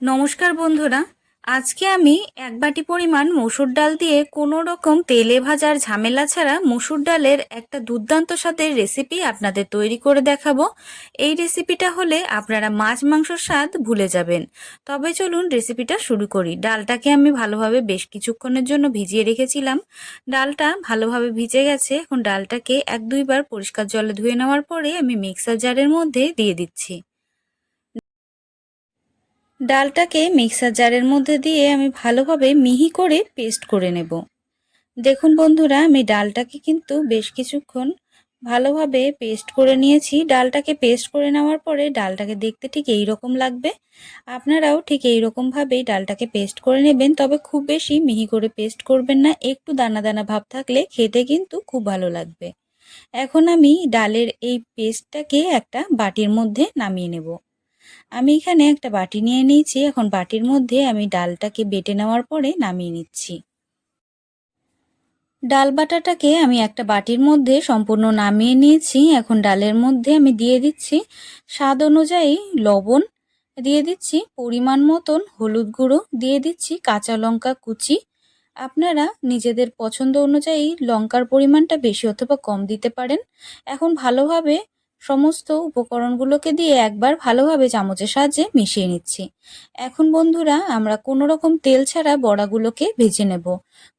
নমস্কার বন্ধুরা, আজকে আমি এক বাটি পরিমাণ মসুর ডাল দিয়ে কোনো রকম তেলে ভাজার ঝামেলা ছাড়া মসুর ডালের একটা দুর্দান্ত স্বাদের রেসিপি আপনাদের তৈরি করে দেখাবো। এই রেসিপিটা হলে আপনারা মাছ মাংসর স্বাদ ভুলে যাবেন। তবে চলুন রেসিপিটা শুরু করি। ডালটাকে আমি ভালোভাবে বেশ কিছুক্ষণের জন্য ভিজিয়ে রেখেছিলাম। ডালটা ভালোভাবে ভিজে গেছে। এখন ডালটাকে এক দুইবার পরিষ্কার জলে ধুয়ে নেওয়ার পরে আমি মিক্সার জারের মধ্যে দিয়ে দিচ্ছি। ডালটাকে মিক্সার জারের মধ্যে দিয়ে আমি ভালোভাবে মিহি করে পেস্ট করে নেব। দেখুন বন্ধুরা, আমি ডালটাকে কিন্তু বেশ কিছুক্ষণ ভালোভাবে পেস্ট করে নিয়েছি। ডালটাকে পেস্ট করে নেওয়ার পরে ডালটাকে দেখতে ঠিক এই রকম লাগবে। আপনারাও ঠিক এই রকমভাবেই ডালটাকে পেস্ট করে নেবেন, তবে খুব বেশি মিহি করে পেস্ট করবেন না। একটু দানা দানা ভাব থাকলে খেতে কিন্তু খুব ভালো লাগবে। এখন আমি ডালের এই পেস্টটাকে একটা বাটির মধ্যে নামিয়ে নেব। আমি এখানে একটা বাটি নিয়ে নিয়েছি। এখন বাটির মধ্যে আমি ডালটাকে বেটে নেওয়ার পরে নামিয়ে নিচ্ছি। ডাল বাটাটাকে আমি একটা বাটির মধ্যে সম্পূর্ণ নামিয়ে নিয়েছি। এখন ডালের মধ্যে আমি দিয়ে দিচ্ছি স্বাদ অনুযায়ী লবণ দিয়ে দিচ্ছি, পরিমাণ মতন হলুদ গুঁড়ো দিয়ে দিচ্ছি, কাঁচা লঙ্কা কুচি। আপনারা নিজেদের পছন্দ অনুযায়ী লঙ্কার পরিমাণটা বেশি অথবা কম দিতে পারেন। এখন ভালোভাবে সমস্ত উপকরণগুলোকে দিয়ে একবার ভালোভাবে চামচের সাহায্যে মিশিয়ে নিচ্ছি। এখন বন্ধুরা, আমরা কোনো রকম তেল ছাড়া বড়াগুলোকে ভেজে নেব।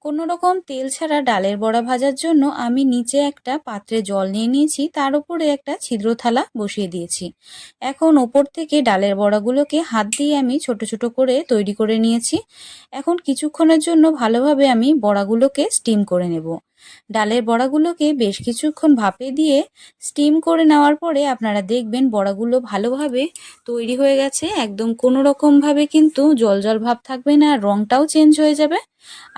কোনো রকম তেল ছাড়া ডালের বড়া ভাজার জন্য আমি নিচে একটা পাত্রে জল নিয়ে নিয়েছি, তার উপরে একটা ছিদ্র থালা বসিয়ে দিয়েছি। এখন ওপর থেকে ডালের বড়াগুলোকে হাত দিয়ে আমি ছোট ছোট করে তৈরি করে নিয়েছি। এখন কিছুক্ষণের জন্য ভালোভাবে আমি বড়াগুলোকে স্টিম করে নেব। ডালের বড়াগুলোকে বেশ কিছুক্ষণ ভাপে দিয়ে স্টিম করে নেওয়ার পরে আপনারা দেখবেন বড়াগুলো ভালোভাবে তৈরি হয়ে গেছে। একদম কোনো রকমভাবে কিন্তু জল জল ভাব থাকবে না আর রঙটাও চেঞ্জ হয়ে যাবে।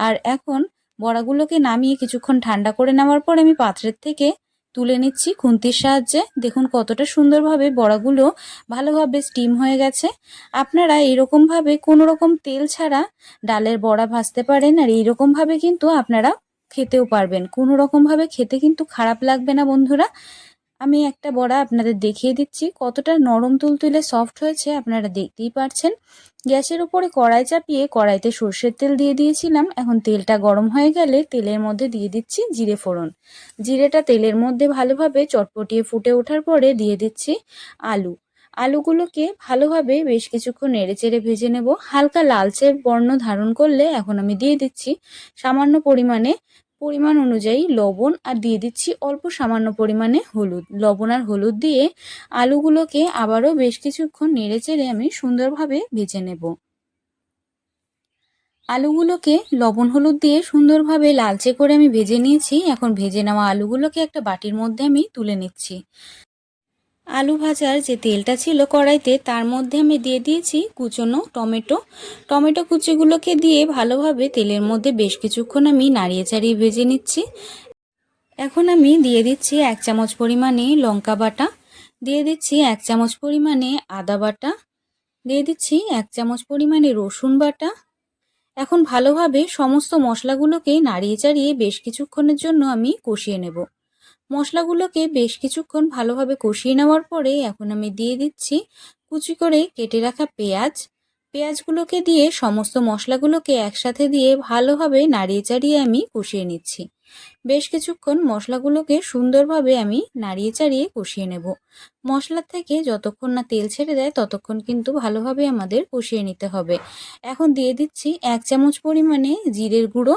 আর এখন বড়াগুলোকে নামিয়ে কিছুক্ষণ ঠান্ডা করে নেওয়ার পর আমি পাত্রের থেকে তুলে নিচ্ছি খুন্তির সাহায্যে। দেখুন কতটা সুন্দরভাবে বড়াগুলো ভালোভাবে স্টিম হয়ে গেছে। আপনারা এরকমভাবে কোনো রকম তেল ছাড়া ডালের বড়া ভাজতে পারেন আর এইরকমভাবে কিন্তু আপনারা খেতেও পারবেন। কোনো রকমভাবে খেতে কিন্তু খারাপ লাগবে না বন্ধুরা। আমি একটা বড়া আপনাদের দেখিয়ে দিচ্ছি। কতটা নরম তুলতুলে সফট হয়েছে আপনারা দেখতেই পারছেন। গ্যাসের উপরে কড়াই চাপিয়ে কড়াইতে সর্ষের তেল দিয়ে দিয়েছিলাম। এখন তেলটা গরম হয়ে গেলে তেলের মধ্যে দিয়ে দিচ্ছি জিরে ফোড়ন। জিরেটা তেলের মধ্যে ভালোভাবে চটপটিয়ে ফুটে ওঠার পরে দিয়ে দিচ্ছি আলু। আলুগুলোকে ভালোভাবে বেশ কিছুক্ষণ নেড়ে চেড়ে ভেজে নেব। হালকা লালচে বর্ণ ধারণ করলে এখন আমি দিয়ে দিচ্ছি সামান্য পরিমাণে পরিমাণ অনুযায়ী লবণ আর দিয়ে দিচ্ছি অল্প সামান্য পরিমাণে হলুদ। লবণ আর হলুদ দিয়ে আলুগুলোকে আবারও বেশ কিছুক্ষণ নেড়ে চেড়ে আমি সুন্দরভাবে ভেজে নেব। আলুগুলোকে লবণ হলুদ দিয়ে সুন্দরভাবে লালচে করে আমি ভেজে নিয়েছি। এখন ভেজে নেওয়া আলুগুলোকে একটা বাটির মধ্যে আমি তুলে নিচ্ছি। আলু ভাজার যে তেলটা ছিল কড়াইতে, তার মধ্যে আমি দিয়ে দিয়েছি কুচনো টমেটো। টমেটো কুচিগুলোকে দিয়ে ভালোভাবে তেলের মধ্যে বেশ কিছুক্ষণ আমি নাড়িয়ে চাড়িয়ে ভেজে নিচ্ছি। এখন আমি দিয়ে দিচ্ছি এক চামচ পরিমাণে লঙ্কা বাটা, দিয়ে দিচ্ছি এক চামচ পরিমাণে আদা বাটা, দিয়ে দিচ্ছি এক চামচ পরিমাণে রসুন বাটা। এখন ভালোভাবে সমস্ত মশলাগুলোকে নাড়িয়ে চাড়িয়ে বেশ কিছুক্ষণের জন্য আমি কষিয়ে নেব। মশলাগুলোকে বেশ কিছুক্ষণ ভালোভাবে কষিয়ে নেওয়ার পরে এখন আমি দিয়ে দিচ্ছি কুচি করে কেটে রাখা পেঁয়াজ। পেঁয়াজগুলোকে দিয়ে সমস্ত মশলাগুলোকে একসাথে দিয়ে ভালোভাবে নাড়িয়ে চাড়িয়ে আমি কষিয়ে নিচ্ছি। বেশ কিছুক্ষণ মশলাগুলোকে সুন্দরভাবে আমি নাড়িয়ে চাড়িয়ে কষিয়ে নেব। মশলার থেকে যতক্ষণ না তেল ছেড়ে দেয়, ততক্ষণ কিন্তু ভালোভাবে আমাদের কষিয়ে নিতে হবে। এখন দিয়ে দিচ্ছি এক চামচ পরিমাণে জিরের গুঁড়ো।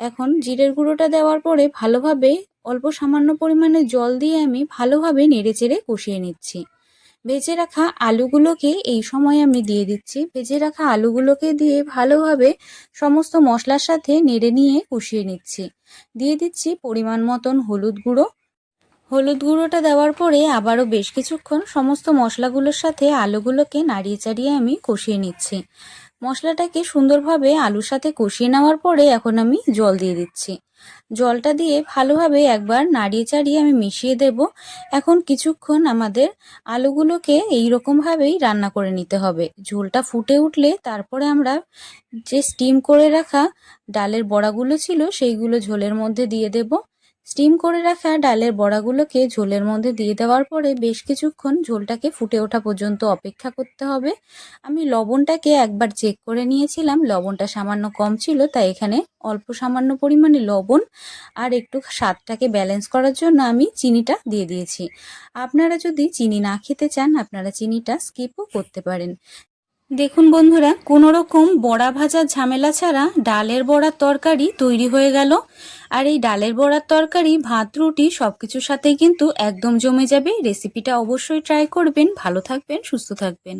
এখন জিরের গুঁড়োটা দেওয়ার পরে ভালোভাবে অল্প সামান্য পরিমাণে জল দিয়ে আমি ভালোভাবে নেড়েচেড়ে কষিয়ে নিচ্ছি। ভেজে রাখা আলুগুলোকে এই সময় আমি দিয়ে দিচ্ছি। ভেজে রাখা আলুগুলোকে দিয়ে ভালোভাবে সমস্ত মশলার সাথে নেড়ে নিয়ে কষিয়ে নিচ্ছি। দিয়ে দিচ্ছি পরিমাণ মতন হলুদ গুঁড়ো। হলুদ গুঁড়োটা দেওয়ার পরে আবারও বেশ কিছুক্ষণ সমস্ত মশলাগুলোর সাথে আলুগুলোকে নাড়িয়ে চাড়িয়ে আমি কষিয়ে নিচ্ছি। মশলাটাকে সুন্দরভাবে আলুর সাথে কষিয়ে নেওয়ার পরে এখন আমি জল দিয়ে দিচ্ছি। জলটা দিয়ে ভালোভাবে একবার নাড়িয়ে চাড়িয়ে আমি মিশিয়ে দেব। এখন কিছুক্ষণ আমাদের আলুগুলোকে এই রকমভাবেই রান্না করে নিতে হবে। ঝোলটা ফুটে উঠলে তারপরে আমরা যে স্টিম করে রাখা ডালের বড়াগুলো ছিল সেইগুলো ঝোলের মধ্যে দিয়ে দেব। স্টিম করে রাখা ডালের বড়াগুলোকে ঝোলের মধ্যে দিয়ে দেওয়ার পরে বেশ কিছুক্ষণ ঝোলটাকে ফুটে ওঠা পর্যন্ত অপেক্ষা করতে হবে। আমি লবণটাকে একবার চেক করে নিয়েছিলাম, লবণটা সামান্য কম ছিল, তাই এখানে অল্প সামান্য পরিমাণে লবণ আর একটু স্বাদটাকে ব্যালেন্স করার জন্য আমি চিনিটা দিয়ে দিয়েছি। আপনারা যদি চিনি না খেতে চান, আপনারা চিনিটা স্কিপও করতে পারেন। দেখুন বন্ধুরা কোনো রকম বড়া ভাজার ঝামেলা ছাড়া ডালের বড়ার তরকারি তৈরি হয়ে গেল। আর এই ডালের বড়ার তরকারি, ভাত, রুটি সব কিছুর সাথেই কিন্তু একদম জমে যাবে। রেসিপিটা অবশ্যই ট্রাই করবেন। ভালো থাকবেন, সুস্থ থাকবেন।